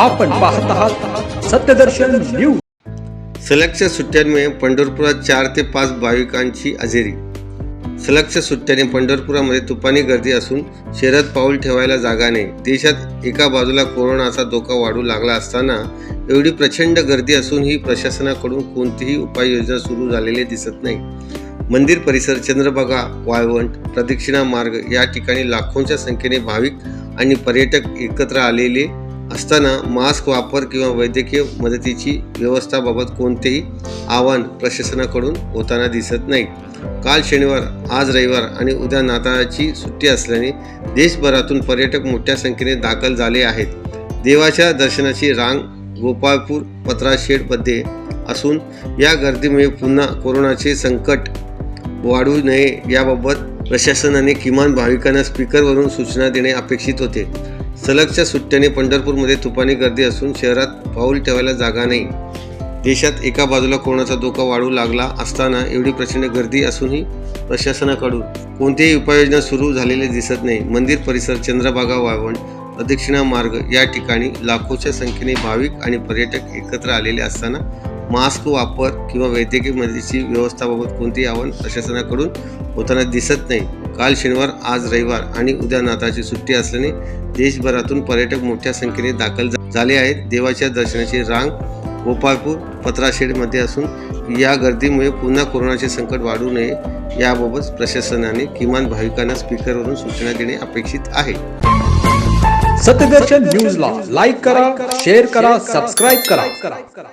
आपण पाहत आहात सत्यदर्शन न्यूज. सलगच्या सुट्ट्यांमुळे पंढरपुरात चार ते पाच भाविकांची हजेरी सलगच्या सुट्ट्याने पंढरपुरामध्ये तुफानी गर्दी असून शहरात पाऊल ठेवायला जागा नाही. देशात एका बाजूला कोरोनाचा धोका वाढू लागला असताना एवढी प्रचंड गर्दी असूनही प्रशासनाकडून कोणतीही उपाययोजना सुरू झालेली दिसत नाही. मंदिर परिसर चंद्रभागा वाळवंट प्रदक्षिणा मार्ग या ठिकाणी लाखोंच्या संख्येने भाविक आणि पर्यटक एकत्र आलेले असताना मास्क वापर किंवा वैद्यकीय मदतीची व्यवस्थाबाबत कोणतेही आव्हान प्रशासनाकडून होताना दिसत नाही. काल शनिवार आज रविवार आणि उद्या नाताळाची सुट्टी असल्याने देशभरातून पर्यटक मोठ्या संख्येने दाखल झाले आहेत. देवाच्या दर्शनाची रांग गोपाळपूर पत्राशेडमध्ये असून या गर्दीमुळे पुन्हा कोरोनाचे संकट वाढू नये याबाबत प्रशासनाने किमान भाविकांना स्पीकरवरून सूचना देणे अपेक्षित होते. सलगच्या सुट्ट्याने पंढरपूरमध्ये तुफानी गर्दी असून शहरात पाऊल ठेवायला जागा नाही. देशात एका बाजूला कोणाचा धोका वाढू लागला असताना एवढी प्रचंड गर्दी असूनही प्रशासनाकडून कोणतीही उपाययोजना सुरू झालेली दिसत नाही. मंदिर परिसर चंद्रभागा वाळवण प्रदक्षिणा मार्ग या ठिकाणी लाखोच्या संख्येने भाविक आणि पर्यटक एकत्र आलेले असताना मास्क वापर किंवा वैद्यकीय मदतीची व्यवस्थाबाबत कोणतेही आव्हान प्रशासनाकडून होताना दिसत नाही. काल शनिवार आज रविवार आणि उद्या नाताळची सुट्टी असल्याने देशभरातून पर्यटक मोठ्या संख्येने दाखल झाले आहेत. देवाच्या दर्शनाची रांग गोपाळपूर पत्राशेडमध्ये असून या गर्दीमुळे पुन्हा कोरोनाचे संकट वाढू नये याबाबत प्रशासनाने किमान भाविकांना स्पीकरवरून सूचना देणे अपेक्षित आहे. सत्यदर्शन न्यूजला लाईक करा शेअर करा सबस्क्राईब करा.